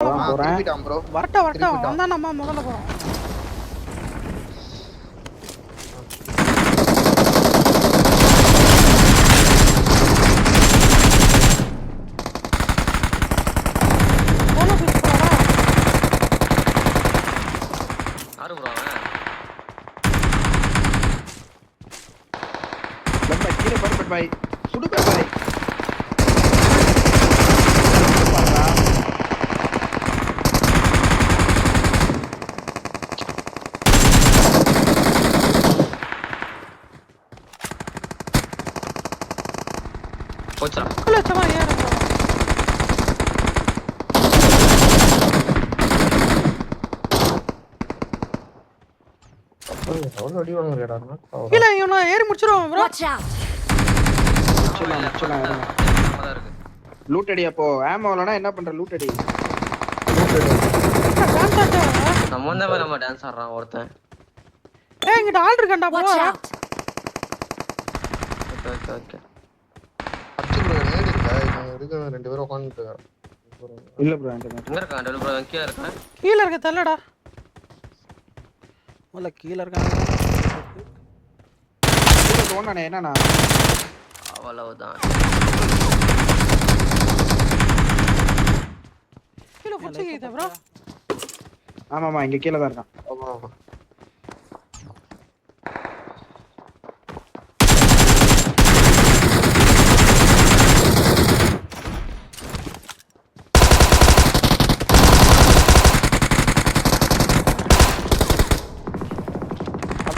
போறேன். ப்ரோ வரட்டும் திருப்பிட்டான். வந்தா நம்ம முதல்ல போறோம் போன போய் போறா யாரு ப்ரோ அவன் லெஃப்ட் பாய் கீழே பர்ஃபெக்ட் பாய் சுடு பாய் பாய் போச்சா கீழே வச்சமா ஏறு அடி வாங்குறேடா இவனை முடிச்சிருவான் ப்ரோ இருக்கு லூட் அடி அப்போ ஆமோ இல்லைனா என்ன பண்ற லூட் அடி நம்ம தான் போய் நம்ம டான்ஸ் ஆடுறான் ஒருத்தன் ஏய் இங்கிட்ட ஆள் out! ஓகே ஓகே ஓகே அச்சு ப்ரோ நேடு ரெண்டு பேரும் இல்ல ப்ரோ என்கிட்ட எங்க இருக்கான் டெவலப் ப்ரோ கீழே இருக்கான். கீழே இருக்க தள்ளடா. முதல்ல கீழே இருக்கான் அவ்வளவுதான். கீழே ப்ரோ ஆமாமா இங்க கீழே தான் இருக்கான். ஆமா ஆமா.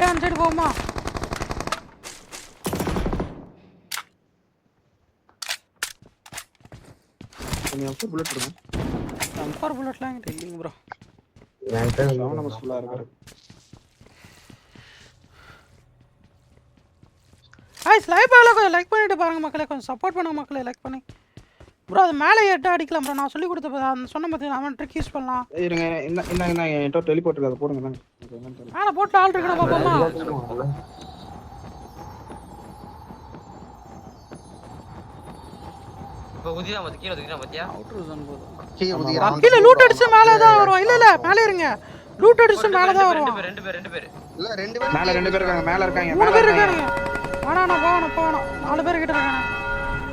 அந்த சைடு போகுமா கொஞ்சம் ஃபுல் புல்லட் கொடுங்க கம்ஃபார் புல்லட்லாம் என்கிட்ட இல்லைங்க ப்ரோ என்கிட்ட சவுண்ட் நம்ம ஃபுல்லா இருக்காரு. ஹாய் ஸ்லைப்பாவில் கொஞ்சம் லைக் பண்ணிட்டு பாருங்க மக்களே. கொஞ்சம் சப்போர்ட் பண்ணுங்க மக்களே லைக் பண்ணி. ப்ரோ அது மேலே ஏட்ட அடிக்கலாம் ப்ரோ. நான் சொல்லி கொடுத்த அந்த சொன்ன பார்த்தீங்க அவன் ட்ரிக் யூஸ் பண்ணலாம். இருங்க என்ன என்ன என்ன என்கிட்ட டெலிபோர்ட் இருக்கு அதை போடுங்க மேலே போட்டு ஆள் இருக்கணும் பாப்போமா இப்போ கீழே கீழே. கீழே லூட் அடிச்சு மேலே தான் வருவான் இல்லை இல்லை மேலே இருங்க. லூட் அடிச்சு மேலே தான் பேர் ரெண்டு பேர் ரெண்டு பேர். இல்ல ரெண்டு பேரும் மேல ரெண்டு பேர் இருக்காங்க மேல இருக்காங்க மூணு பேர் இருக்காங்க. இருக்கானுங்க வேணாண்ணா போகணும் போகணும். நாலு பேர் கிட்ட இருக்கானே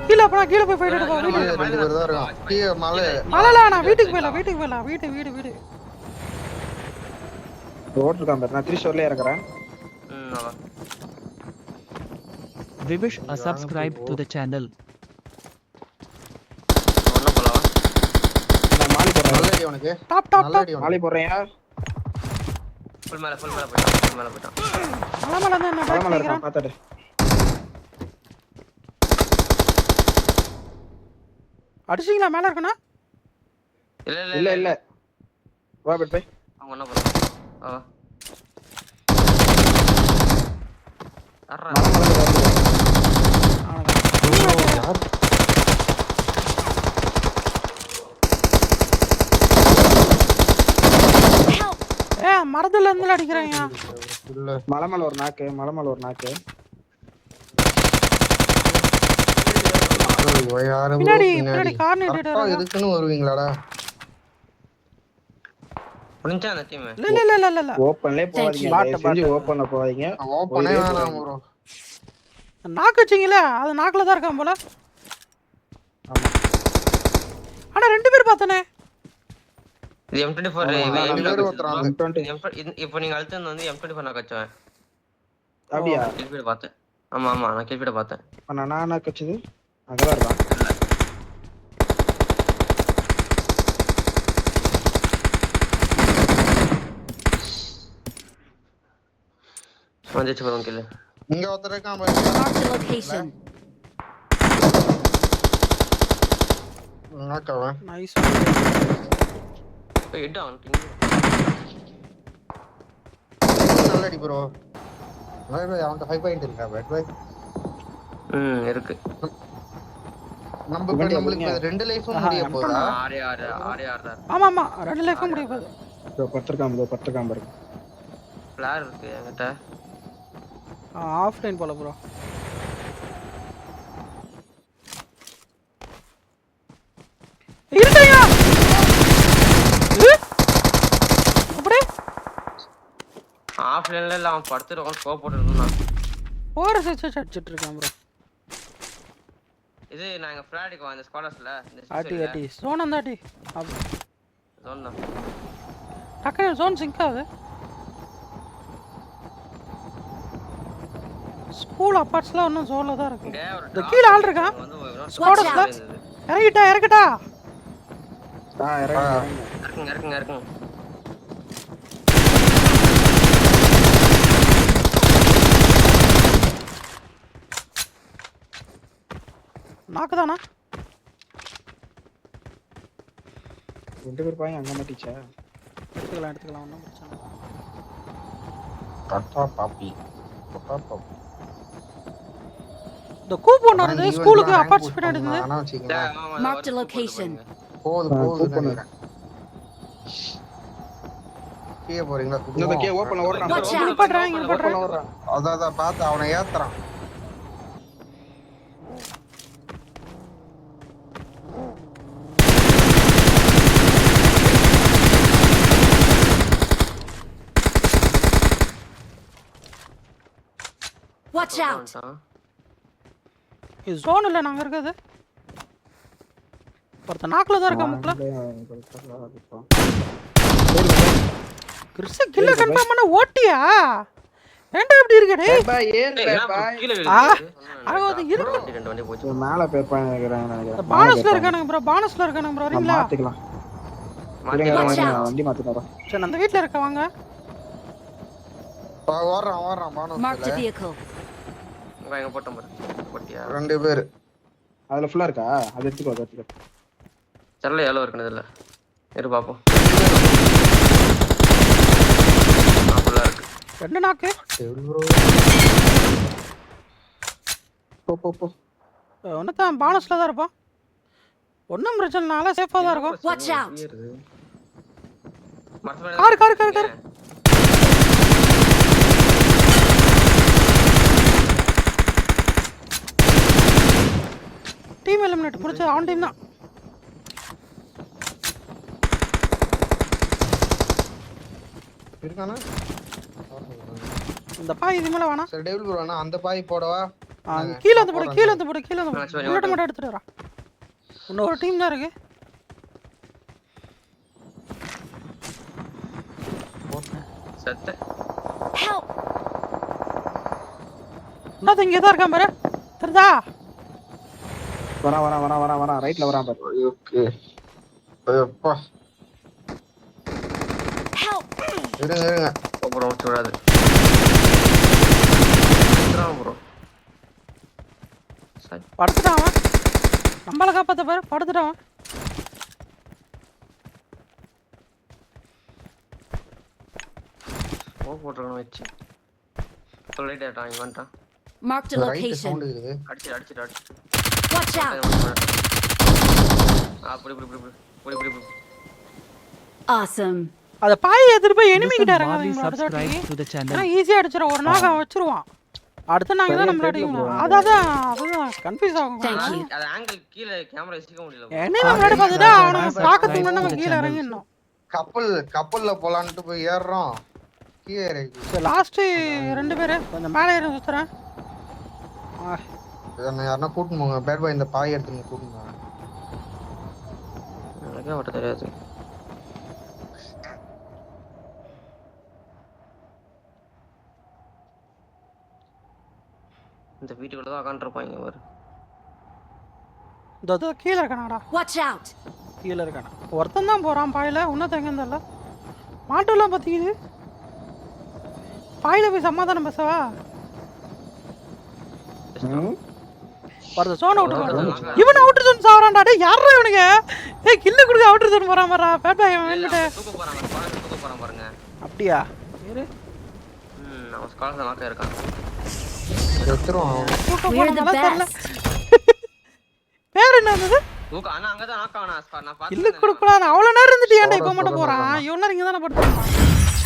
கீழே அப்போ கீழே போய் ஃபைட் எடுப்போம் வீடு கீழே ரெண்டு பேர் தான் இருக்கான் கீழே மலை மழைல நான் வீட்டுக்கு போயிடலாம் வீட்டுக்கு போயிடலாம் வீட்டு வீடு வீடு. ரோட் இருக்கான் பாரு. நான் subscribe to the channel. ஒன்றும் போலாம் நான் மாலி போடுறேன். நல்ல அடி உனக்கு டாப் டாப் டாப் மாலி போடுறேன் ஃபுல் மேலே ஃபுல் மேலே போயிட்டான் ஃபுல் மேலே போயிட்டான். மலை மேலே என்ன மலை பேக் மேல பண்ணிக்கிறான் இருக்கான் பாத்தாடு அடிச்சிங்களா மேலே இருக்கண்ணா இல்ல இல்ல இல்ல இல்ல. வா பெட் போய் அவங்க என்ன ஆ அறா மரத்துல இருந்து அடிக்கிறாங்க இல்ல மலை மேல ஒரு நாக்கு மலை மேல ஒரு நாக்கு. யாரு பின்னாடி பின்னாடி வருவீங்களாடா? முடிஞ்சா அந்த டீம் இல்ல இல்ல இல்ல இல்ல இல்ல. வேணாம் ப்ரோ நாக்கு வச்சிங்களே அது நாக்குல தான் இருக்கான் போல. ஆனா ரெண்டு பேர் பார்த்தனே. இது எம் டுவெண்ட்டி ஃபோர் ஆமா, ரெண்டு பேரும் ஒருத்தராங்க. M20 இப்போ நீங்க அழுத்தம் வந்து எம் டுவெண்ட்டி ஃபோர் நான் கச்சுவேன் அப்படியா? கில்பீட பார்த்தேன். ஆமா ஆமா நான் கில்பீட பார்த்தேன். நான் நான் கச்சது அங்கதான் இருக்கான். வந்துச்சு போதும் கில்லு இங்க ஒருத்தர் இருக்கான் ஹெட் ஆன் நல்ல அடி ப்ரோ ஃபைவ் பாயிண்ட் இருக்கா பேட் பாய் ம் இருக்கு. நம்ம ஆமா ரெண்டு லைஃபும் பத்திரக்காம் இதோ பத்திரக்காம் பாருங்க. இருக்கு என்கிட்ட. போல ப்ரோ இருட்டயா அப்படியே? அவன் படுத்துட்டு ஸ்கோப் போட்டுருக்கான் ஓரஸ் வச்சு அடிச்சிட்டு இருக்கான் ப்ரோ இது நான் எங்க ஃபிளாடிக்கு அந்த ஸ்குவாடர்ஸ்ல இந்த ஆட்டி ஆட்டி ஜோன் அந்த ஆட்டி ஜோன் தான் டக்குனு ஜோன் சிங்க் ஆகுது ஸ்கூல் அப்பார்ட்ஸ்லாம் இன்னும் ஜோனில் தான் இருக்கு. இந்த கீழே ஆள் இருக்கா? இருந்தது. இறங்கிட்டா இறக்கட்டா ஆ இறங்க இறங்க இறக்குங்க. நாக்கு தானா ரெண்டு பேர் பாய் அங்க மாட்டிச்சா எடுத்துக்கலாம் எடுத்துக்கலாம். ஒன்றும் பிரச்சனை இல்லை. பட்டா பாப்பி. பட்டா பாப்பி. இந்த கூப்பன் வருது ஸ்கூலுக்கு அப்பார்ட்ஸ் பின்னாடி. போட்டு போகுது ஆ, போகுதுன்னு கூப்பன் நினைக்கிறேன். கீழே போறீங்களா? இந்த கே. ஓப்பன்ல ஓடுறான். Watch பாரு. out. இங்க பண்றேன் இங்க பண்றேன் ஓப்பன்ல ஓடுறான். அதான் அதான் பார்த்து அவனை ஏத்துறான். Watch out! இது ஜோன் இல்லை நாங்கள் இருக்கிறது. ஒருத்தன் நாக்கில் தான் இருக்கா முக்கில். கிறிஸ்து கில்ல கன்ஃபார்ம் பண்ண ஓட்டியா? ஏன்டா இப்படி இருக்க டேய்? bro, கீழே ஆ, விழுகுது? ஆக அது இருக்கு. வண்டி ரெண்டு வண்டி போச்சு. மேல பேப்பான்னு நினைக்கிறேன். நினைக்கிறேன் பானஸ்ல இருக்கானுங்க ப்ரோ பானஸ்ல இருக்கானுங்க ப்ரோ நம்ம வரீங்களா மாத்திக்கலாம். வண்டி மாத்திக்கலாம் சரி அந்த வீட்ல இருக்க வாங்க. பா, ஓடுறான் ஓடுறான் Marked a பானு vehicle. எங்க போட்டோம் பாரு. போட்டியா? ரெண்டு பேரு. அதுல ஃபுல்லா இருக்கா? அது எடுத்துக்கோ அது எடுத்துக்கோ. செல்ல எவ்வளோ இருக்குன்னு இதுல இரு பாப்போம். ஃபுல்லா இருக்கு. ரெண்டு நாக்கு? போ போ போ. ஒன்றுதான் பானஸ்ல தான் இருப்பான். ஒன்றும் பிரச்சனை இல்லை நல்லா சேஃபாக தான் இருக்கும். Car, car, car, car. முடிச்சது அவன் டீம் தான். இருக்கானா? இந்த பாய் இது மேலே வேணாம் சரி டேபிள் ப்ரோ அந்த பாய் போடவா? கீழே வந்து போடு. கீழே வந்து போடு கீழே வந்து போடு. ஓகே. மட்டும் எடுத்துட்டு வரா. இன்னும் ஒரு டீம் தான் இருக்கு. செத்த. இங்கே தான் இருக்கான் பாரு. தெரிஞ்சா? வரான் வரான் வரான் வரான் வரான் ரைட்ல வரான் பாரு. ஓகே. அப்பா. Help! இருங்க இருங்க. அப்புறம் விடாது. ப்ரோ சரி. படுத்துட்டான் நம்மளை காப்பாத்த பாரு படுத்துட்டான் ஓ போட்டுருக்கணும் வச்சு. சொல்லிட்டே இங்க வந்துட்டான் Marked a right location. Sound இருக்குது அடிச்சிட்டு அடிச்சிட்டு அடிச்சிட்டு Watch out! ஆ புடி புடி புடி புடி. புடி புடி புடி. Awesome. அதை பாய் எடுத்துட்டு போய் எனிமி கிட்ட இறங்காதீங்க ஈஸியாக அடிச்சிடும் ஒரு நாக வச்சிருவான். அடுத்து நாங்கள் தான் நம்மள அடிக்கணும். அதான் அதுதான் கன்ஃபியூஸ் ஆகும் Thank you. அது ஆங்கிள் கீழே கேமரா வச்சுக்க முடியல. எனிமி முன்னாடி பார்த்துட்டா அவனை to முன்னாடி நம்ம கீழே. இறங்கிடணும். கப்பல் கப்பல்ல போலான்ட்டு போய் ஏறுறோம். கீழே இறங்கி. சரி லாஸ்ட்டு ரெண்டு பேர். கொஞ்சம் மேலே ஏறி சுற்றுறேன் என்ன யாருன்னா கூட்டின்னு போங்க. பேட் பாய் இந்த பாய் எடுத்துங்க கூட்டின்னு போங்க. எனக்கே அவட்ட தெரியாது. இந்த வீட்டுக்குள்ள தான் உட்காந்துருப்பாங்க பாரு இந்த இதோ கீழே இருக்கானாடா. Watch out! கீழே இருக்கானா. ஒருத்தன் தான் போகிறான் பாயில். இன்னும் எங்கே இருந்தால மாட்டெல்லாம் பார்த்திக்குது பாயில் போய் சமாதானம் பேசவா? ஒருத்த சோனை போறான். இவன் அவுட்டர் ஜோன் சாவறான்டா. டேய் யாரா இவனுங்க? ஏய் கில்ல கொடுக்க அவுட்டர் ஜோன் போறான் பாரா பேட் பாய் அவன் இல்ல, வந்துட்டு. அவன் தூக்க போறாங்க பாருங்க தூக்க போறான் பாருங்க. அப்படியா? இரு. ம் அவன் ஸ்காலர்ல நாக்க இருக்கான் அவனை. தூக்க போறான் தெரியல. பேர் என்ன இருந்தது தூக்க ஆனா அங்கதான் நாக்க அவனா நான் இல்ல பாத்து கொடுக்கூடாது அவ்வளவு நேரம் இருந்துட்டு ஏன்டா இப்ப மட்டும் போறான்? இவ்வளவு நேரம் இங்க தானே படுத்துருக்கான்